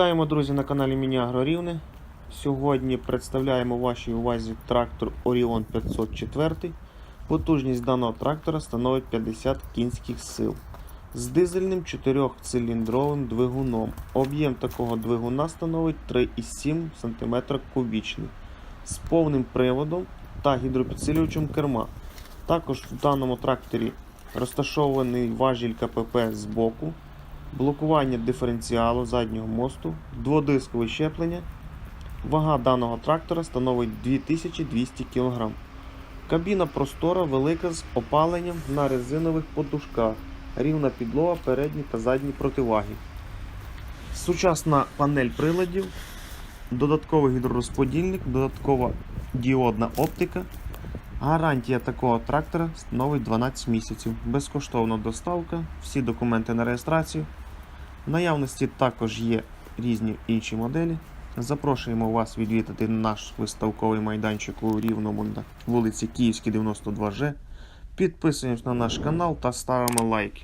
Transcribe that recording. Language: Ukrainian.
Вітаємо, друзі, на каналі Мініагро Рівне. Сьогодні представляємо вашій увазі трактор Orion 504. Потужність даного трактора становить 50 кінських сил. З дизельним 4-циліндровим двигуном. Об'єм такого двигуна становить 3,7 см кубічний. З повним приводом та гідропідсилювачем керма. Також в даному тракторі розташований важіль КПП з боку, блокування диференціалу заднього мосту, дводискове щеплення. Вага даного трактора становить 2200 кг. Кабіна простора, велика з опаленням на резинових подушках, рівна підлога, передні та задні противаги. Сучасна панель приладів, додатковий гідророзподільник, додаткова діодна оптика. Гарантія такого трактора становить 12 місяців. Безкоштовна доставка, всі документи на реєстрацію. Наявності також є різні інші моделі. Запрошуємо вас відвідати наш виставковий майданчик у Рівному на вулиці Київській 92Ж. Підписуємось на наш канал та ставимо лайки.